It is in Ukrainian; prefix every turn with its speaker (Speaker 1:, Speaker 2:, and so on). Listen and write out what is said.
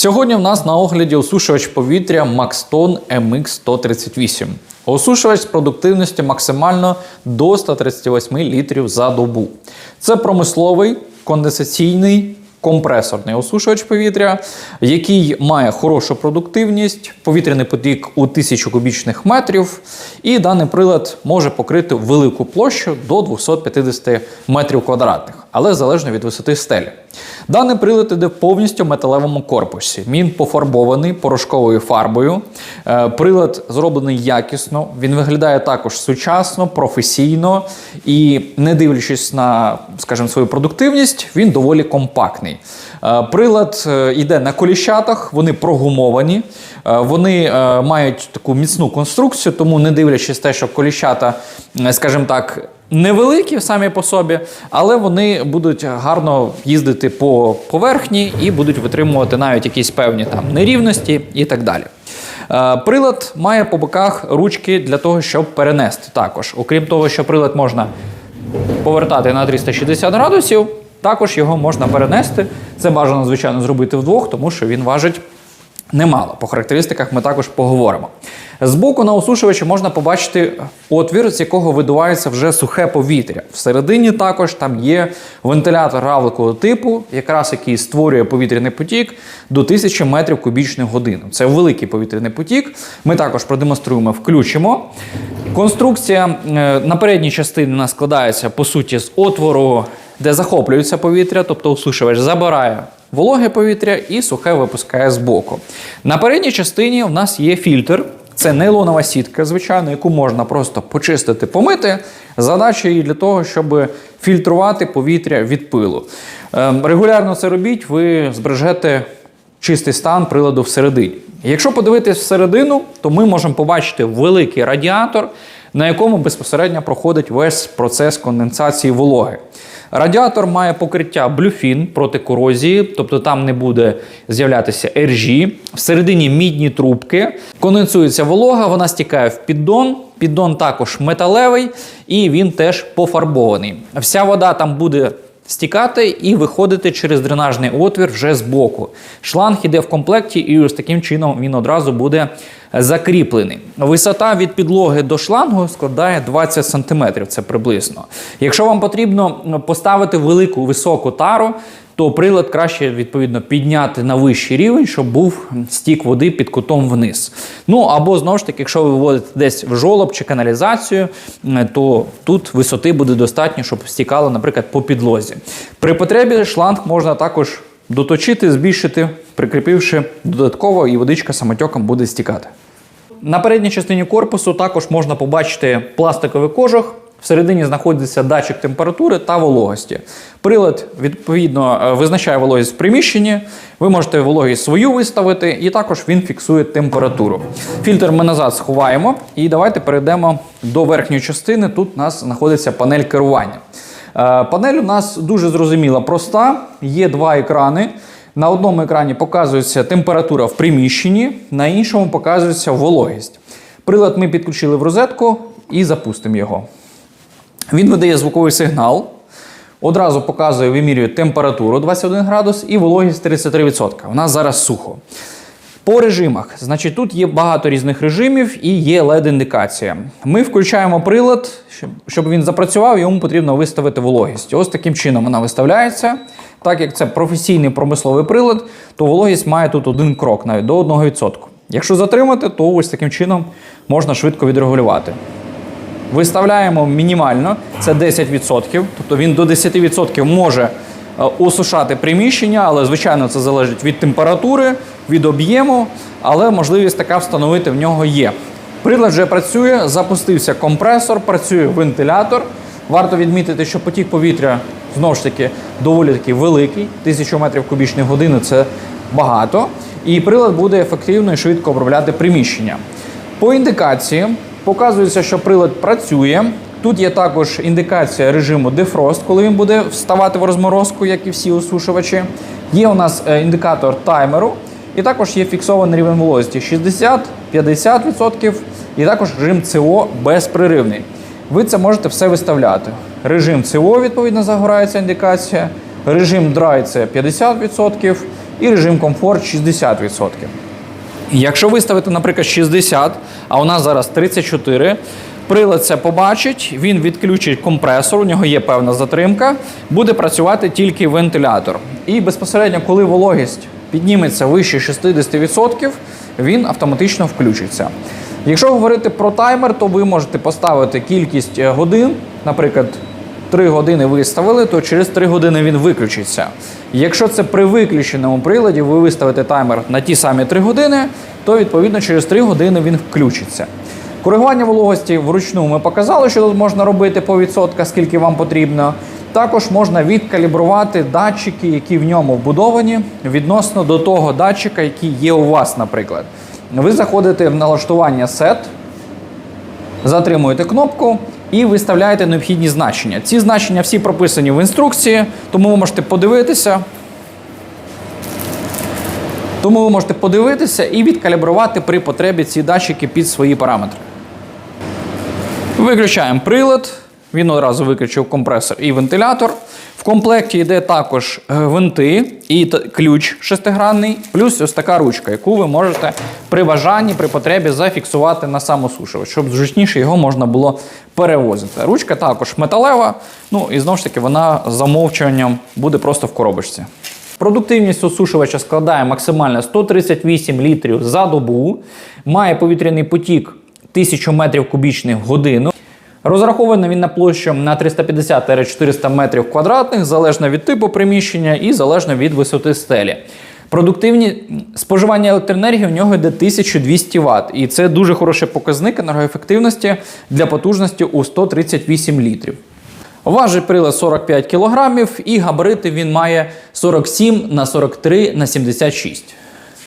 Speaker 1: Сьогодні в нас на огляді осушувач повітря Maxton MX138. Осушувач з продуктивністю максимально до 138 літрів за добу. Це промисловий конденсаційний компресорний осушувач повітря, який має хорошу продуктивність, повітряний потік у 1000 кубічних метрів, і даний прилад може покрити велику площу до 250 метрів квадратних, але залежно від висоти стелі. Даний прилад іде повністю в металевому корпусі. Він пофарбований порошковою фарбою. Е, Прилад зроблений якісно. Він виглядає також сучасно, професійно і, не дивлячись на, скажімо, свою продуктивність, він доволі компактний. Е, Прилад е, йде на коліщатах, вони прогумовані, е, вони е, мають таку міцну конструкцію, тому не дивлячись те, що коліщата, е, скажімо так, невеликі самі по собі, але вони будуть гарно їздити по поверхні і будуть витримувати навіть якісь певні там нерівності і так далі. Е, Прилад має по боках ручки для того, щоб перенести також. Окрім того, що прилад можна повертати на 360 градусів, також його можна перенести. Це бажано, звичайно, зробити вдвох, тому що він важить немало. По характеристиках ми також поговоримо. Збоку на осушувачі можна побачити отвір, з якого видувається вже сухе повітря. Всередині також там є вентилятор равликового типу, якраз який створює повітряний потік до 1000 метрів кубічних годин. Це великий повітряний потік. Ми також продемонструємо, включимо. Конструкція е, на передній частині у складається по суті з отвору, де захоплюється повітря, тобто осушувач забирає вологе повітря і сухе випускає збоку. На передній частині у нас є фільтр. Це нейлонова сітка, звичайно, яку можна просто почистити, помити. Задача її для того, щоб фільтрувати повітря від пилу. Ем, Регулярно це робіть, ви збережете чистий стан приладу всередині. Якщо подивитись всередину, то ми можемо побачити великий радіатор, на якому безпосередньо проходить весь процес конденсації вологи. Радіатор має покриття блюфін проти корозії, тобто там не буде з'являтися ержі. Всередині мідні трубки. Конденсується волога, вона стікає в піддон. Піддон також металевий і він теж пофарбований. Вся вода там буде стікати і виходити через дренажний отвір вже з боку. Шланг іде в комплекті, і ось таким чином він одразу буде закріплений. Висота від підлоги до шлангу складає 20 см, це приблизно. Якщо вам потрібно поставити велику високу тару, то прилад краще відповідно підняти на вищий рівень, щоб був стік води під кутом вниз. Ну або знову ж таки, якщо ви виводите десь в жолоб чи каналізацію, то тут висоти буде достатньо, щоб стікало, наприклад, по підлозі. При потребі шланг можна також доточити, збільшити, прикріпивши додатково, і водичка самотьоком буде стікати. На передній частині корпусу також можна побачити пластиковий кожух. Всередині знаходиться датчик температури та вологості. Прилад відповідно е, визначає вологість в приміщенні. Ви можете вологість свою виставити, і також він фіксує температуру. Фільтр ми назад сховаємо. І давайте перейдемо до верхньої частини. Тут у нас знаходиться панель керування. Е, Панель у нас дуже зрозуміла, проста. Є два екрани. На одному екрані показується температура в приміщенні, на іншому показується вологість. Прилад ми підключили в розетку і запустимо його. Він видає звуковий сигнал, одразу показує, вимірює температуру 21 градус і вологість 33%. У нас зараз сухо. По режимах, значить, тут є багато різних режимів і є LED-індикація. Ми включаємо прилад, щоб він запрацював, йому потрібно виставити вологість. Ось таким чином вона виставляється. Так як це професійний промисловий прилад, то вологість має тут один крок, навіть до 1%. Якщо затримати, то ось таким чином можна швидко відрегулювати. Виставляємо мінімально, це 10%, тобто він до 10% може е, осушати приміщення, але звичайно це залежить від температури, від об'єму, але можливість така встановити в нього є. Прилад вже працює, запустився компресор, працює вентилятор. Варто відмітити, що потік повітря знову ж таки доволі таки великий, 1000 метрів кубічних години це багато. І прилад буде ефективно і швидко обробляти приміщення. По індикації показується, що прилад працює. Тут є також індикація режиму дефрост, коли він буде вставати в розморозку, як і всі осушувачі. Є у нас е, індикатор таймеру, і також є фіксований рівень вологості 60-50%, і також режим ЦО безпреривний. Ви це можете все виставляти. Режим ЦО, відповідно, загорається індикація. Режим Dry – це 50%, і режим комфорт 60%. Якщо виставити, наприклад, 60, а у нас зараз 34, прилад це побачить, він відключить компресор, у нього є певна затримка, буде працювати тільки вентилятор. І безпосередньо, коли вологість підніметься вище 60%, він автоматично включиться. Якщо говорити про таймер, то ви можете поставити кількість е, годин, наприклад, 3 години виставили, то через 3 години він виключиться. Якщо це при виключеному приладі, ви виставите таймер на ті самі 3 години, то відповідно через 3 години він включиться. Коригування вологості вручну ми показали, що тут можна робити по відсотках, скільки вам потрібно. Також можна відкалібрувати датчики, які в ньому вбудовані, відносно до того датчика, який є у вас, наприклад. Ви заходите в налаштування SET, затримуєте кнопку і виставляєте необхідні значення. Ці значення всі прописані в інструкції, тому ви можете подивитися. Тому ви можете подивитися і відкалібрувати при потребі ці датчики під свої параметри. Виключаємо прилад. Він одразу виключив компресор і вентилятор. В комплекті йде також е, винти і ключ шестигранний, плюс ось така ручка, яку ви можете при бажанні, при потребі зафіксувати на самосушувач, щоб зручніше його можна було перевозити. Ручка також металева, ну і знову ж таки вона за замовчуванням буде просто в коробочці. Продуктивність осушувача складає максимально 138 літрів за добу, має повітряний потік 1000 метрів кубічних в годину. Розрахований він на площу на 350-400 метрів квадратних, залежно від типу приміщення і залежно від висоти стелі. Продуктивні споживання електроенергії в нього йде 1200 Вт, і це дуже хороший показник енергоефективності для потужності у 138 літрів. Важить прилад 45 кг і габарити він має 47 на 43 на 76.